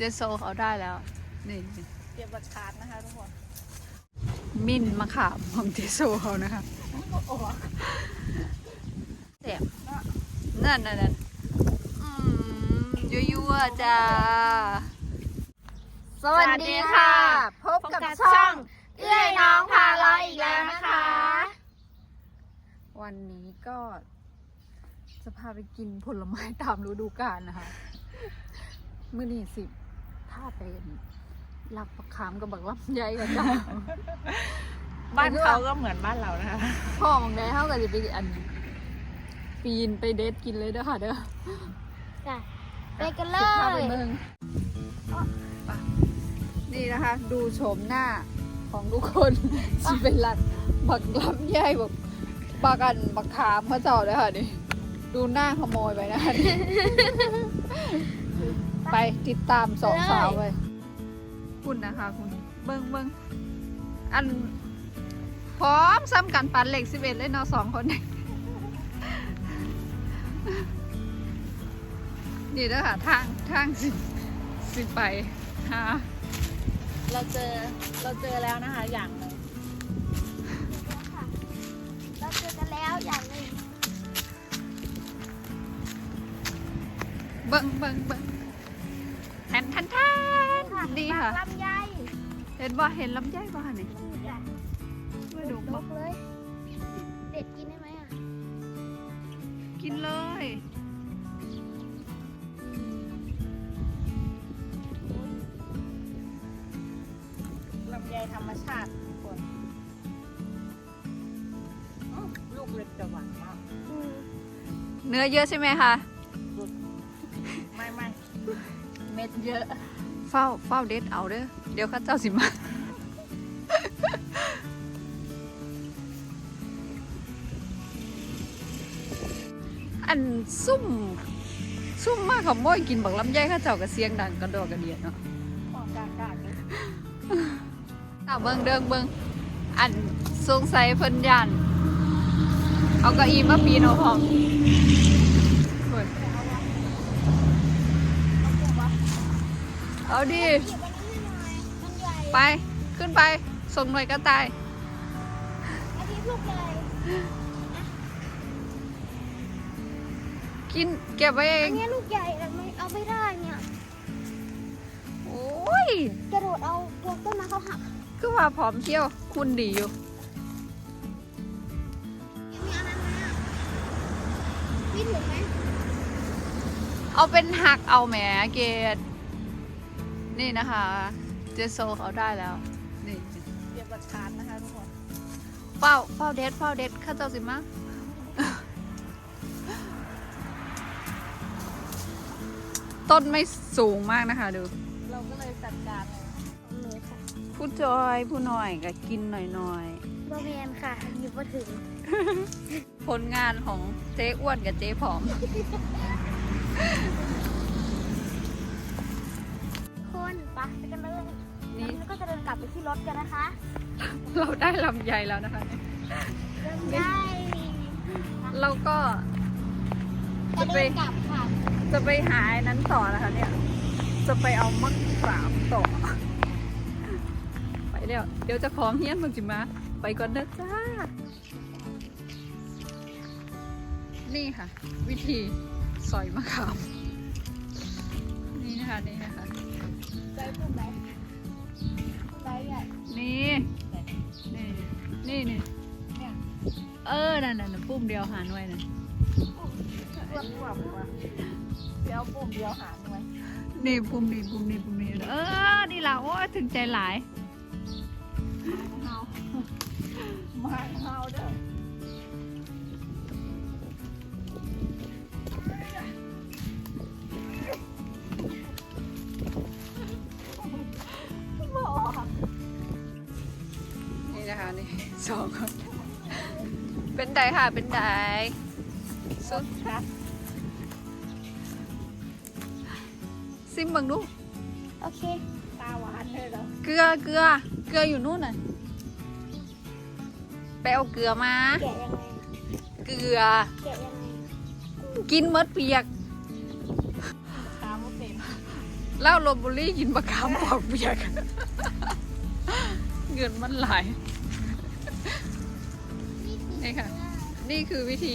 เจโซเขาได้แล้ว นี่เตรียมบัตรคาร์ดนะคะทุกคน มิ้นท์มะขามของเจโซเขานะคะโอ้โหแซ่บนั่นนั่นนั่นอืมยั่วๆจ้า สวัสดีค่ะ พบกับช่อง เอื้อยน้องพาเราอีกแล้วนะคะ วันนี้ก็จะพาไปกินผลไม้ตามฤดูกาลนะคะ มื่อนี้สิพาไปหลักประคามกับบักลำไยกันจ้าบ้านเขาก็เหมือนบ้านเรานะคะพ่อมองได้เท่ากับจะไปอัน ปีนไปเดทกินเลยเด้อค่ะเด้อจ้ะไปกันเลสิพาไปยเมืองไปนี่นะคะ ดูโฉมหน้าของทุกคนสิเป็นหลักบักลำไยแบบบักอันบักขามพระเจ้าเลยค่ะนี่ดูหน้าขโมยไปนะคะนี่ ไปติดตามสองสาวไปคุณนะคะคุณเบิ้งเบิ้งอันพร้อมซ้ำกันปันเหล็กสิบเอ็ดเลยเนาะสองคนนี้นี่เด้อค่ะทางทางสิสิไปหาเราเจอเราเจอแล้วนะคะอย่างหนึ่งเราเจอกันแล้วอย่างหนึ่งเบิ้งเบิ้งเบิ้ง แทนแทนแทนดีค่ะลำไยเห็นว่าเห็นลำไยป่ะนี่นี่จ้ะไม่ดูลบ่กเลย เด็ดกินได้ไหมอะ กินเลยลำไยธรรมชาติทุกคนอื้อลูกเล็กแต่หวานมากอืมเนื้อเยอะใช่ไหมคะ ไม่ไม่เม็ดเยอะ เฝ้าเฝ้าเด็ดเอาเด้อเดี๋ยวเข้าเจ้าสิมาอันซุ่มซุ่มมากขโมยกินบักลำไยเข้าเจ้าก็เสียงดังกระโดดกระเดียดเนาะของกลางกลางเลยตาเบิงเดิงเบิงอันสงสัยเพิ่นยันเอาเก้าอี้มาปีนเอาพร้อมเฮ้ย เอาดิหยิบอันนี้ให้หน่อยมันใหญ่ไป ขึ้นไป ส่งหน่วยกระต่ายอันนี้ลูกใหญ่กินเก็บไว้เออัง นนี้ลูกใหญ่แต่ไม่เอาไม่ได้เนี่ย โอ้ย กระโดดเอาตัวต้นไม้เขาหักคือว่าผอมเที่ยว คุณดีอยู่ ยังมีอันนั้นไหมอะพี่ถึงไหมเอาเป็นหักเอาแหมเกด นี่นะคะ เจโซเขาได้แล้ว นี่เตรียมบัตรคาร์ดนะคะทุกคนเฝ้าเฝ้าเด็ดเฝ้าเด็ดข้าเจ้าสิมาต้นไม่สูงมากนะคะดู เราก็เลยจัดการเลยของหนูค่ะผู้จอยผู้หน่อยก็กินหน่อยหน่อยบะแมนค่ะหยิบมาถึงๆผลงานของเจ๊อ้วนกับเจ๊ผอม ไปไปกันเลยนี่ แล้วก็จะเดินกลับไปที่รถกันนะคะเราได้ลำไยแล้วนะคะ เดินได้เราก็ จะเดินกลับค่ะจะไปหาไอ้นั้นต่อนะคะเนี่ย จะไปเอามะขามต่อ ไปเดี๋ยวเดี๋ยวจะของเฮี้ยนมึงจิมา ไปก่อนนะจ้า นี่ค่ะ วิธีสอยมะขาม นี่นะคะนี่นะคะ ใจพูดไหมใจใหญ่นี่ นี่ นี่นี่เนี่ยเออ นั่นน่ะปุ่มเดียวหาหน่วยน่ะรวบรวบว่ะเดี๋ยวปุ่มเดียวหาหน่วยนี่ปุ่มนี้ปุ่มนี้ปุ่มนี้เออ นี่ล่ะโอ้ยถึงใจหลายเฮามาเฮาเด้อ สองคนเป็นไดค่ะ เป็นไดสุดค่ะซิมเบังดูโอเค ตาหวานเลยเหรอ เกลือ เกลือ เกลืออยู่นู่นน่ะ ไปเอาเกลือมา แกะยังไง เกลือ แกะยังไงกินมดเปียกตาไม่เป็นเหล้าโรบุรี่กินบักขามปอกเปียก เงินมันหลาย นี่ค่ะ นี่คือวิธี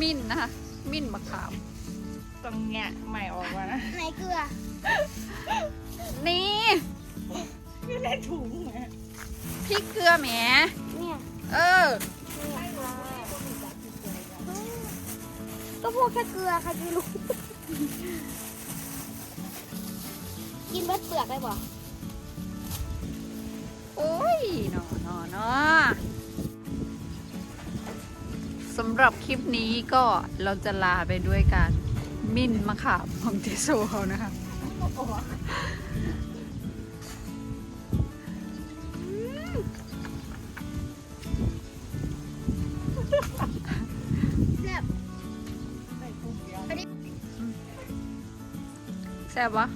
มิ้นนะคะ มิ้นมะขาม ตรงเนี้ยใหม่ออกมานะ ไหนเกลือนี่ ไม่ได้ถุงแหมพริกเกลือแหม เนี่ยเออ เนี่ยก็พวกแค่เกลือใครจะรู้ กินเบิดเปลือกได้บ่โอ้ยหนอหนอหนอ สำหรับคลิปนี้ก็เราจะลาไปด้วยการมิ้นมะขามของเจโซเขานะคะแซ่บวะ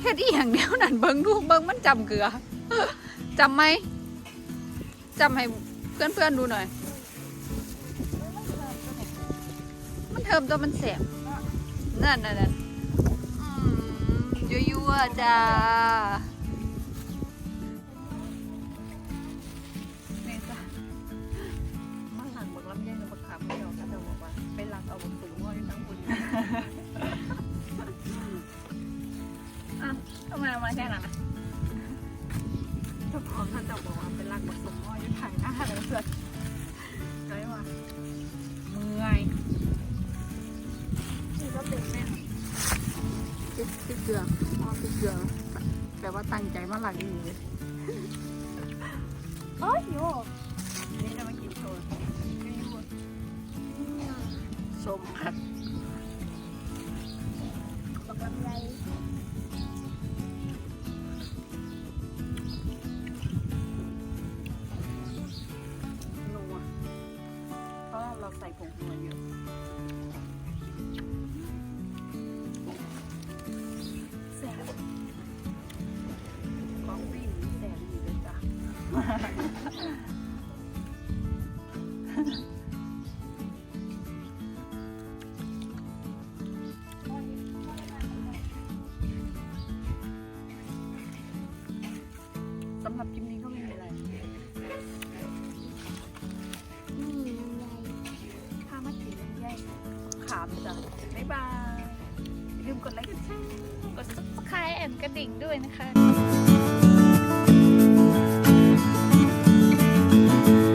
เฮ็ดอีหยังเดียวนั่นเบิ่งดูเบิ่งมันจำเกลือจำไหมจำให้ เพื่อนๆดูหน่อย มันเทิมตัวมันแสบนั่นนั่นนั่นยั่วๆจ้า กพริกเกลืออ๋อพริกเกลือแปลว่าตั้งใจมาหลังอยู่เลยโอ้ยโยนี่จะมากินโชว์สมผัดตกลำไรนัวเพราะเราใส่ผงนัวเยอะ สำหรับคลิปนี้ก็ไม่มีอะไร นี่ลำไรพามาถึงแยกขามจ้ะบ๊ายบาย อย่าลืมกดไลค์กดแชร์กด subscribe แอนกระดิ่งด้วยนะคะ